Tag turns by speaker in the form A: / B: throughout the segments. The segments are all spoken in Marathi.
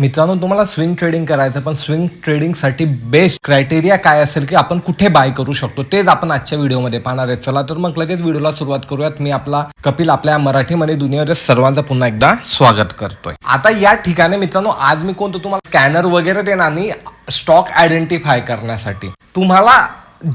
A: मित्रांनो तुम्हाला स्विंग ट्रेडिंग करायचं पण स्विंग ट्रेडिंगसाठी बेस्ट क्रायटेरिया काय असेल की आपण कुठे बाय करू शकतो तेच आपण आजच्या व्हिडिओमध्ये पाहणार आहे. चला तर मग लगेच व्हिडिओला सुरुवात करूयात. मी आपला कपिल आपल्या मराठीमध्ये दुनियावर सर्वांचं पुन्हा एकदा स्वागत करतोय. आता या ठिकाणी मित्रांनो आज मी कोणतं तुम्हाला स्कॅनर वगैरे देणार आणि स्टॉक आयडेंटिफाय करण्यासाठी. तुम्हाला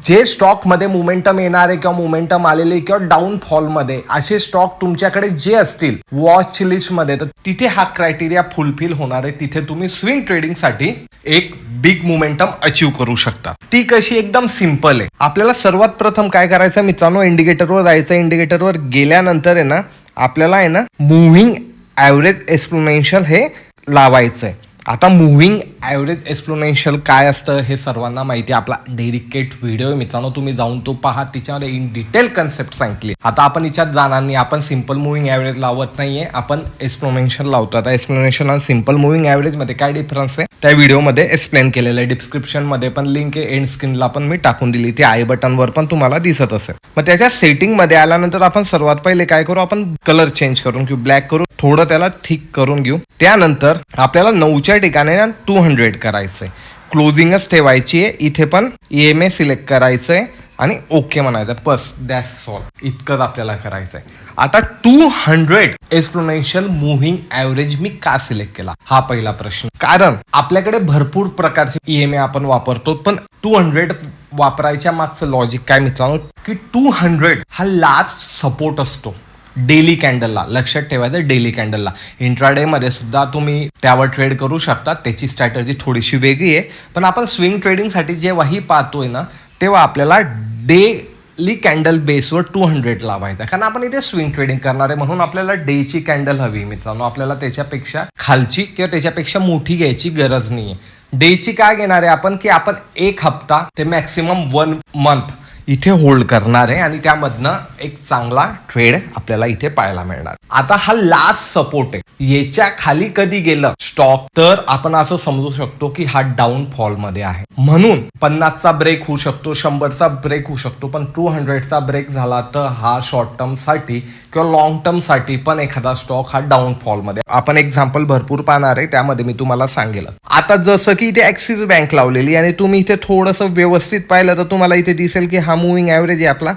A: जे स्टॉकमध्ये मोमेंटम येणारे किंवा मोमेंटम आलेले किंवा डाऊन मध्ये असे स्टॉक तुमच्याकडे जे असतील वॉच लिस्टमध्ये तर तिथे हा क्रायटेरिया फुलफिल होणार आहे. तिथे तुम्ही स्विंग ट्रेडिंगसाठी एक बिग मोमेंटम अचीव करू शकता. ती कशी एकदम सिंपल आहे. आपल्याला सर्वात प्रथम काय करायचं मित्रांनो? इंडिकेटरवर जायचं इंडिकेटरवर गेल्यानंतर आहे ना आपल्याला आहे ना मुव्हिंग ॲव्हरेज एक्सप्लोनेन्शियल हे लावायचं आहे आता मुव्हिंग ॲव्हरेज एक्सप्लोनेन्शियल काय असतं हे सर्वांना माहिती आहे. आपला डेडिकेट व्हिडिओ मित्रांनो तुम्ही जाऊन तो पहा. तिच्यामध्ये इन डिटेल कन्सेप्ट सांगितली आता आपण हिच्यात जाणार नाही. आपण सिंपल मुव्हिंग ॲव्हरेज लावत नाहीये. आपण एक्सप्लोनेन्शियल लावतो. आता एक्सप्लोनेशन आणि सिंपल मुव्हिंग ॲव्हरेजमध्ये काय डिफरन्स आहे? त्या व्हिडिओमध्ये एक्सप्लेन केलेलं आहे. डिस्क्रिप्शनमध्ये पण लिंक आहे. एंड स्क्रीनला पण मी टाकून दिली. ती आय बटनवर पण तुम्हाला दिसत असेल. मग त्याच्या सेटिंगमध्ये आल्यानंतर आपण सर्वात पहिले काय करू? आपण कलर चेंज करून घेऊ. ब्लॅक करू थोडं त्याला ठीक करून घेऊ. त्यानंतर आपल्याला नऊच्या ठिकाणी टू हंड्रेड करायचंय. क्लोजिंगच ठेवायची आहे. इथे पण ई एम ए सिलेक्ट करायचंय. आणि ओके म्हणायचं. बस दॅस सॉल्व इतकंच आपल्याला करायचंय. आता two hundred exponential moving average मी का सिलेक्ट केला? हा पहिला प्रश्न. कारण आपल्याकडे भरपूर प्रकारचे ई एम ए आपण वापरतो पण टू हंड्रेड वापरायच्या मागचं लॉजिक काय मित्रांनो? की टू हंड्रेड हा लास्ट सपोर्ट असतो. डेली कॅन्डलला लक्षात ठेवायचं डेली कॅन्डलला इंट्राडेमध्ये सुद्धा तुम्ही त्यावर ट्रेड करू शकता. त्याची स्ट्रॅटजी थोडीशी वेगळी आहे. पण आपण स्विंग ट्रेडिंगसाठी जेव्हाही पाहतोय ना तेव्हा आपल्याला डेली कॅन्डल बेसवर टू हंड्रेड लावायचा. कारण आपण इथे स्विंग ट्रेडिंग करणार आहे म्हणून आपल्याला डेची कॅन्डल हवी मित्रांनो. आपल्याला त्याच्यापेक्षा खालची किंवा त्याच्यापेक्षा मोठी घ्यायची गरज नाही आहे डेची काय घेणार आहे आपण की आपण एक हप्ता ते मॅक्सिमम वन मंथ इथे होल्ड करणार आहे आणि त्यामधनं एक चांगला ट्रेड आपल्याला इथे पाहायला मिळणार. आता हा लास्ट सपोर्ट आहे. याच्या खाली कधी गेलं? स्टॉक तर आपण असं समजू शकतो की हा डाऊन फॉलमध्ये आहे. म्हणून पन्नासचा ब्रेक होऊ शकतो शंभरचा ब्रेक होऊ शकतो पण टू हंड्रेडचा ब्रेक झाला तर हा शॉर्ट टर्मसाठी किंवा लॉंग टर्मसाठी पण एखादा स्टॉक हा डाऊन फॉलमध्ये आपण एक्झाम्पल भरपूर पाहणार आहे त्यामध्ये मी तुम्हाला सांगेल आता जसं की इथे ऍक्सिस बँक लावलेली आणि तुम्ही इथे थोडंसं व्यवस्थित पाहिलं तर तुम्हाला इथे दिसेल की हा मुव्हिंग ॲव्हरेज आहे आपला.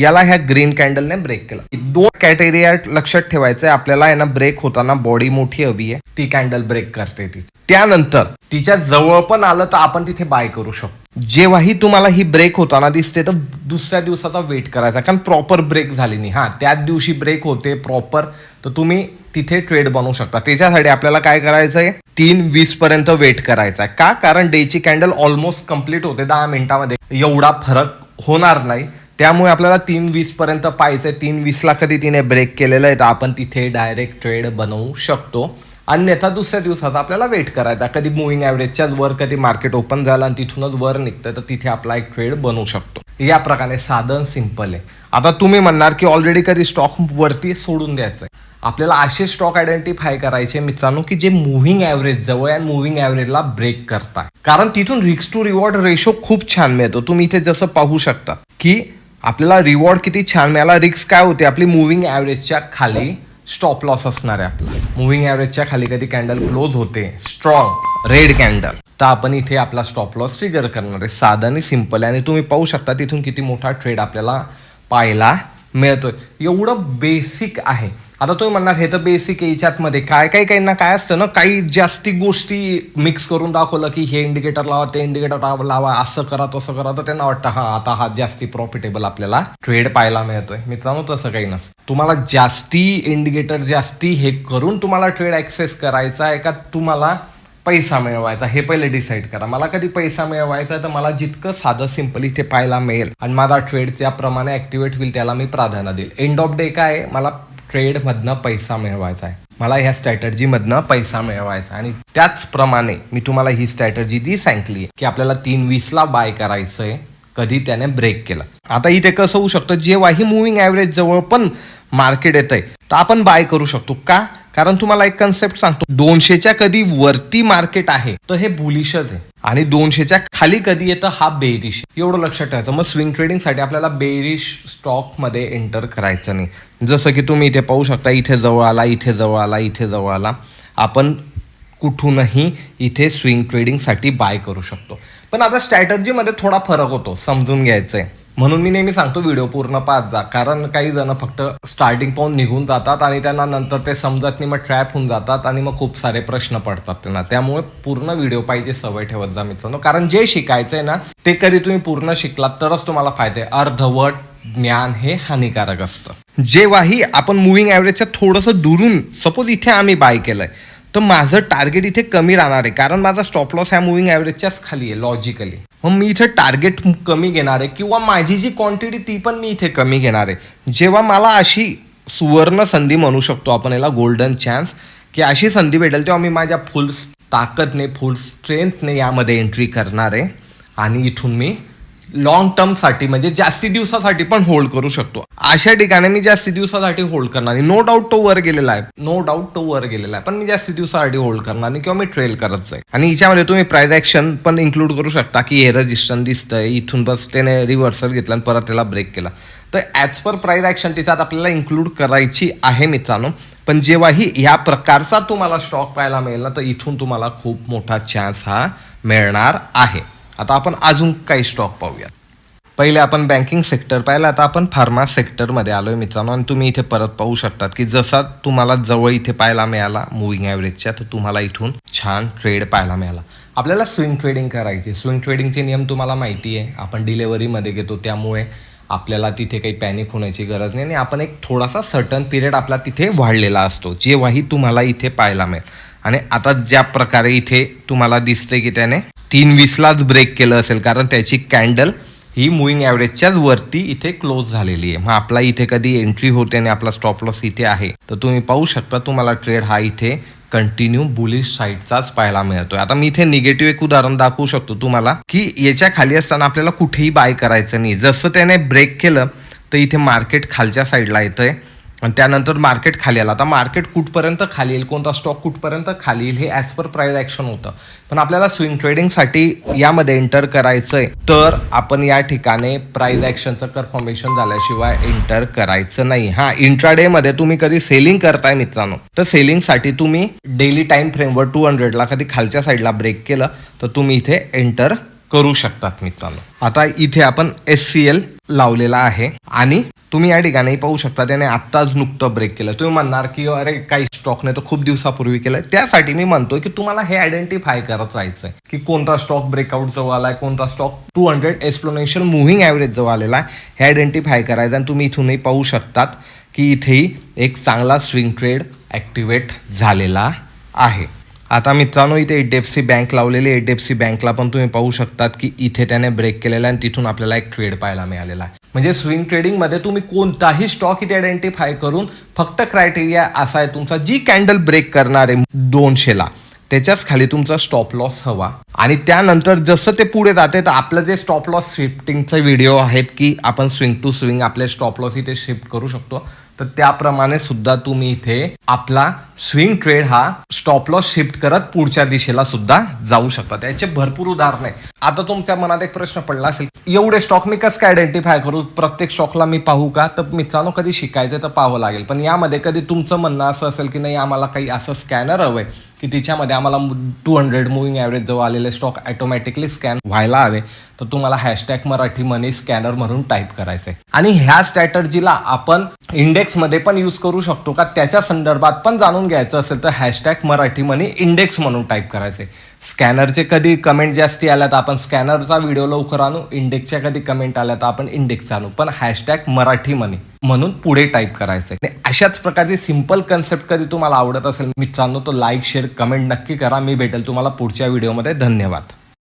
A: याला ह्या ग्रीन कॅन्डलने ब्रेक केला. दोन कॅटेरिया लक्षात ठेवायचंय. आपल्याला यांना ना ब्रेक होताना बॉडी मोठी हवी आहे. ती कॅन्डल ब्रेक करते ती. त्यानंतर तिच्या जवळ पण आलं तर आपण तिथे बाय करू शकतो. जेव्हाही तुम्हाला ही ब्रेक होताना दिसते तर दुसऱ्या दिवसाचा वेट करायचा. कारण प्रॉपर ब्रेक झाली नाही. हा त्याच दिवशी ब्रेक होते प्रॉपर तर तुम्ही तिथे ट्रेड बनवू शकता. त्याच्यासाठी आपल्याला काय करायचं आहे तीन वीस पर्यंत वेट करायचा आहे. का? कारण डेची कॅन्डल ऑलमोस्ट कंप्लीट होते दहा मिनिटामध्ये. एवढा फरक होणार नाही. त्यामुळे आपल्याला तीन वीस पर्यंत पाहायचंय. तीन वीसला कधी तिने ब्रेक केलेलं आहे. तर आपण तिथे डायरेक्ट ट्रेड बनवू शकतो. अन्यथा दुसऱ्या दिवसाचा आपल्याला वेट करायचा. कधी मुव्हिंग ॲव्हरेजच्याच वर कधी मार्केट ओपन झालं आणि तिथूनच वर निघतं तर तिथे आपला एक ट्रेड बनवू शकतो. या प्रकारे साधन सिंपल आहे. आता तुम्ही म्हणणार की ऑलरेडी कधी स्टॉक वरती सोडून द्यायचं आहे आपल्याला असे स्टॉक आयडेंटिफाय करायचे मित्रांनो की जे मुव्हिंग ॲव्हरेज जवळ आणि मुव्हिंग ॲव्हरेजला ब्रेक करताय. कारण तिथून रिक्स टू रिवॉर्ड रेशो खूप छान मिळतो. तुम्ही इथे जसं पाहू शकता की आपल्याला रिवॉर्ड किती छान मिळाला रिक्स काय होते? आपली मुव्हिंग ॲव्हरेजच्या खाली स्टॉप लॉस असणार आहे आपला. मुव्हिंग ॲव्हरेजच्या खाली कधी कॅन्डल क्लोज होते? स्ट्रॉंग रेड कॅन्डल तर आपण इथे आपला स्टॉप लॉस ट्रिगर करणार आहे. साधं आणि सिंपल आहे. आणि तुम्ही पाहू शकता तिथून किती मोठा ट्रेड आपल्याला पाहायला मिळतोय. एवढं बेसिक आहे. आता तुम्ही म्हणणार हे तर बेसिक आहे याच्यातमध्ये. काय काही काहींना काय असतं ना काही जास्ती गोष्टी मिक्स करून दाखवलं की हे इंडिकेटर लावा ते इंडिकेटर लावा असं करा तसं करा. तर त्यांना वाटतं हा आता हा जास्ती प्रॉफिटेबल आपल्याला ट्रेड पाहायला मिळतोय. मित्रांनो तसं काही नसतं. तुम्हाला जास्ती इंडिकेटर जास्ती हे करून तुम्हाला ट्रेड ऍक्सेस करायचा आहे का? तुम्हाला पैसा मिळवायचा हे पहिले डिसाईड करा. मला कधी पैसा मिळवायचा आहे तर मला जितकं साधं सिंपल इथे पाहायला मिळेल. आणि माझा ट्रेड ज्याप्रमाणे ऍक्टिवेट होईल त्याला मी प्राधान्य देईल. एंड ऑफ डे काय मला ट्रेडमधनं पैसा मिळवायचा आहे. मला ह्या स्ट्रॅटर्जीमधनं पैसा मिळवायचा आणि त्याचप्रमाणे मी तुम्हाला ही स्ट्रॅटर्जी ती सांगितली आहे की आपल्याला तीन वीसला बाय करायचं आहे कधी त्याने ब्रेक केला. आता इथे कसं होऊ शकतं? जेव्हाही मुव्हिंग ॲव्हरेज जवळ पण मार्केट येत आहे तर आपण बाय करू शकतो. का? कारण तुम्हाला एक कन्सेप्ट सांगतो. दोनशेच्या कधी वरती मार्केट आहे तर हे बुलिशच आहे. आणि दोनशेच्या खाली कधी येतं हा बेरिश एवढं लक्षात ठेवायचं. मग स्विंग ट्रेडिंगसाठी आपल्याला बेरिश स्टॉकमध्ये एंटर करायचं नाही. जसं की तुम्ही इथे पाहू शकता इथे जवळ आला इथे जवळ आला इथे जवळ आला. आपण कुठूनही इथे स्विंग ट्रेडिंगसाठी बाय करू शकतो. पण आता स्ट्रॅटर्जीमध्ये थोडा फरक होतो समजून घ्यायचं आहे म्हणून मी नेहमी सांगतो व्हिडिओ पूर्ण पाच जा. कारण काही जण फक्त स्टार्टिंग पाहून निघून जातात आणि त्यांना नंतर ते समजत नाही मग ट्रॅप होऊन जातात आणि मग खूप सारे प्रश्न पडतात त्यांना. त्यामुळे पूर्ण व्हिडिओ पाहिजे सवय ठेवत जा मित्रांनो. कारण जे शिकायचंय ना ते कधी तुम्ही पूर्ण शिकलात तरच तुम्हाला फायदे. अर्धवट ज्ञान हे हानिकारक असतं. जेव्हाही आपण मुव्हिंग ॲव्हरेजच्या थोडंसं दुरून सपोज इथे आम्ही बाय केलंय. तर माझं टार्गेट इथे कमी राहणार आहे. कारण माझा स्टॉप लॉस ह्या मुव्हिंग ॲव्हरेजच्याच खाली आहे लॉजिकली मग मी इथे टार्गेट कमी घेणार आहे किंवा माझी जी क्वांटिटी ती पण मी इथे कमी घेणार आहे. जेव्हा मला अशी सुवर्ण संधी म्हणू शकतो आपण याला गोल्डन चान्स की अशी संधी भेटेल तेव्हा मी माझ्या फुल ताकदने फुल स्ट्रेंथने यामध्ये एंट्री करणार आहे. आणि इथून मी लॉंग टर्मसाठी म्हणजे जास्ती दिवसासाठी पण होल्ड करू शकतो. अशा ठिकाणी मी जास्ती दिवसासाठी होल्ड करणार आणि नो डाऊट तो वर गेलेला आहे. नो डाऊट तो वर गेलेला आहे. पण मी जास्ती दिवसासाठी होल्ड करणार नाही किंवा मी ट्रेल करत जाईल. आणि हिच्यामध्ये तुम्ही प्राइस ऍक्शन पण इन्क्लूड करू शकता की हे रजिस्टन दिसतंय इथून बस त्याने रिव्हर्सल घेतला आणि परत त्याला ब्रेक केला. तर ॲज पर प्राइस ऍक्शन तिच्यात आपल्याला इन्क्लूड करायची आहे मित्रांनो. पण जेव्हाही ह्या प्रकारचा तुम्हाला स्टॉक पाहायला मिळेल ना तर इथून तुम्हाला खूप मोठा चान्स हा मिळणार आहे. आता आपण अजून काही स्टॉक पाहूयात. पहिले आपण बँकिंग सेक्टर पाहिलं आता आपण फार्मा सेक्टरमध्ये आलो आहे मित्रांनो. आणि तुम्ही इथे परत पाहू शकतात की जसा तुम्हाला जवळ इथे पाहायला मिळाला मुव्हिंग ॲव्हरेजच्या तर तुम्हाला इथून छान ट्रेड पाहायला मिळाला. आपल्याला स्विंग ट्रेडिंग करायची स्विंग ट्रेडिंगचे नियम तुम्हाला माहिती आहे. आपण डिलेवरीमध्ये घेतो त्यामुळे आपल्याला तिथे काही पॅनिक होण्याची गरज नाही. आणि आपण एक थोडासा सर्टन पिरियड आपला तिथे वाढलेला असतो जेव्हाही तुम्हाला इथे पाहायला मिळेल. आणि आता ज्या प्रकारे इथे तुम्हाला दिसते की त्याने तीन वीसलाच ब्रेक केलं असेल कारण त्याची कॅन्डल ही मुविंग ॲव्हरेजच्याच वरती इथे क्लोज झालेली आहे. मग आपला इथे कधी एंट्री होते आणि आपला स्टॉप लॉस इथे आहे तर तुम्ही पाहू शकता तुम्हाला ट्रेड हा इथे कंटिन्यू बुलिश साईडचाच पाहायला मिळतोय. आता मी इथे निगेटिव्ह एक उदाहरण दाखवू शकतो तुम्हाला की याच्या खाली असताना आपल्याला कुठेही बाय करायचं नाही. जसं त्याने ब्रेक केलं तर इथे मार्केट खालच्या साईडला येतंय. आणि त्यानंतर मार्केट खाली आलं. आता मार्केट कुठपर्यंत खाली येईल कोणता स्टॉक कुठपर्यंत खाली येईल हे ॲज पर प्राईज ॲक्शन होतं. पण आपल्याला स्विंग ट्रेडिंगसाठी यामध्ये एंटर करायचंय. तर आपण या ठिकाणी प्राईज ॲक्शनचं कन्फर्मेशन झाल्याशिवाय एंटर करायचं नाही. हा इंट्राडेमध्ये तुम्ही कधी सेलिंग करताय मित्रांनो. तर सेलिंगसाठी तुम्ही डेली टाइम फ्रेमवर टू हंड्रेडला कधी खालच्या साईडला ब्रेक केलं तर तुम्ही इथे एंटर करू शकतात मित्रांनो. आता इथे आपण एस सी एल लावलेला आहे. आणि तुम्ही या ठिकाणी पाहू शकता त्याने आत्ताच नुकतं ब्रेक केलं. तुम्ही म्हणणार की अरे काही स्टॉकने तर खूप दिवसापूर्वी केलं. त्यासाठी मी म्हणतोय की तुम्हाला हे आयडेंटिफाय करत जायचंय की कोणता स्टॉक ब्रेकआउट जवळ आलाय कोणता stock two hundred exponential moving average जवळ आलेला आहे. हे आयडेंटिफाय करायचं आणि तुम्ही इथूनही पाहू शकतात की इथेही एक चांगला स्विंग ट्रेड ॲक्टिवेट झालेला आहे. आता मित्रांनो इथे H D F C bank लावलेली एच डी एफ सी बँकला पण तुम्ही पाहू शकतात की इथे त्याने ब्रेक केलेला आहे आणि तिथून आपल्याला एक ट्रेड पाहायला मिळालेला आहे. म्हणजे स्विंग ट्रेडिंगमध्ये तुम्ही कोणताही स्टॉक इथे आयडेंटिफाय करून फक्त क्रायटेरिया असा आहे तुमचा जी कॅन्डल ब्रेक करणार आहे दोनशेला त्याच्याच खाली तुमचा स्टॉप लॉस हवा. आणि त्यानंतर जसं ते पुढे जाते तर आपलं जे स्टॉप लॉस शिफ्टिंगचा व्हिडिओ आहेत की आपण स्विंग टू स्विंग आपले स्टॉप लॉस इथे शिफ्ट करू शकतो. तर त्याप्रमाणे सुद्धा तुम्ही इथे आपला स्विंग ट्रेड हा स्टॉप लॉस शिफ्ट करत पुढच्या दिशेला सुद्धा जाऊ शकता. त्याचे भरपूर उदाहरण. आहे आता तुमच्या मनात एक प्रश्न पडला असेल एवढे स्टॉक मी कसं काय आयडेंटिफाय करू? प्रत्येक स्टॉकला मी पाहू का? तर मित्रांनो कधी शिकायचं तर पाहावं लागेल. पण यामध्ये कधी तुमचं म्हणणं असं असेल की नाही आम्हाला काही असं स्कॅनर हवंय. की तिच्यामध्ये आम्हाला टू हंड्रेड मुव्हिंग ॲव्हरेज जवळ आलेले स्टॉक ऑटोमॅटिकली स्कॅन व्हायला हवे. तर तुम्हाला हॅशटॅग मराठी मनी स्कॅनर म्हणून टाईप करायचंय. आणि ह्या स्ट्रॅटर्जीला आपण इंडेक्समध्ये पण यूज करू शकतो का? त्याच्या संदर्भात पण जाणून घ्यायचं असेल तर हॅशटॅग मराठी मनी इंडेक्स म्हणून टाईप करायचे स्कॅनरचे कधी कमेंट जास्ती आल्या तर आपण स्कॅनरचा व्हिडिओ लवकर आणू इंडेक्सच्या कधी कमेंट आल्या तर आपण इंडेक्स आणू. पण हॅशटॅग मराठी मनी म्हणून पुढे टाईप करायचं आहे अशाच प्रकारची सिंपल कन्सेप्ट कधी तुम्हाला आवडत असेल मित्रांनो तो लाईक शेअर कमेंट नक्की करा. मी भेटेल तुम्हाला पुढच्या व्हिडिओमध्ये धन्यवाद.